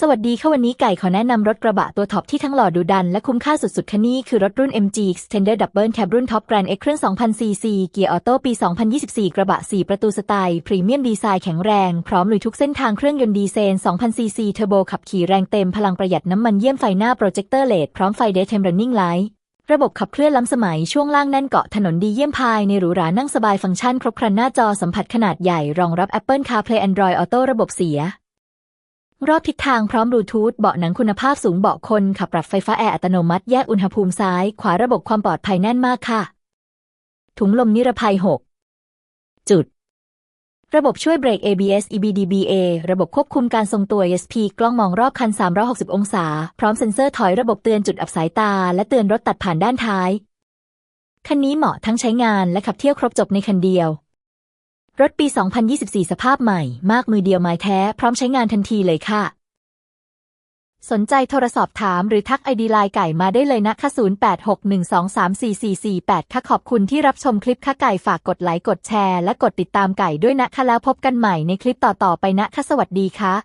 สวัสดีค่ะวันนี้ไก่ขอแนะนำรถกระบะตัวท็อปที่ทั้งหล่อดูดันและคุ้มค่าสุดๆคันนี้คือรถรุ่น MG Extender Double Cab รุ่น Top Grand X เครื่อง 2,000cc เกียร์ออโต้ปี 2024 กระบะ 4 ประตูสไตล์พรีเมียมดีไซน์แข็งแรง พร้อมลุยทุกเส้นทางเครื่องยนต์ดีเซล 2,000cc เทอร์โบขับขี่แรงเต็มพลังประหยัดน้ำมันเยี่ยมไฟหน้าโปรเจคเตอร์เลดพร้อมไฟ Daytime Running Light ระบบขับเคลื่อนล้ำสมัยช่วงล่างแน่นเกาะถนนดีเยี่ยมภายในหรูหรานั่งสบายฟังก์ชัน ครบครันหน้าจอสัมผัสขนาดใหญ่รองรับ Apple CarPlay Android Auto ระบบเสีย รอบทิศทางพร้อมบลูทูธเบาะหนังคุณภาพสูงเบาะคนขับปรับไฟฟ้าแอร์อัตโนมัติแยกอุณหภูมิซ้าย ขวาระบบความปลอดภัยแน่นมากค่ะ ถุงลมนิรภัย 6 จุด ระบบช่วยเบรก ABS EBDBA ระบบควบคุมการทรงตัว ESP กล้องมองรอบคัน 360 องศา พร้อมเซ็นเซอร์ถอยระบบเตือนจุดอับสายตา และเตือนรถตัดผ่านด้านท้าย คันนี้เหมาะทั้งใช้งานและขับเที่ยวครบจบในคันเดียว รถปี 2024 สภาพใหม่ มากมือเดียวไม้แท้ พร้อมใช้งานทันทีเลยค่ะ สนใจโทรสอบถามหรือทักไอดีไลน์ไก่มาได้เลยนะคะ 0861234448 ค่ะขอบคุณที่รับชมคลิปค่ะไก่ฝากกดไลค์ กดแชร์ และกดติดตามไก่ด้วยนะคะแล้วพบกันใหม่ในคลิปต่อๆไปนะคะสวัสดีค่ะ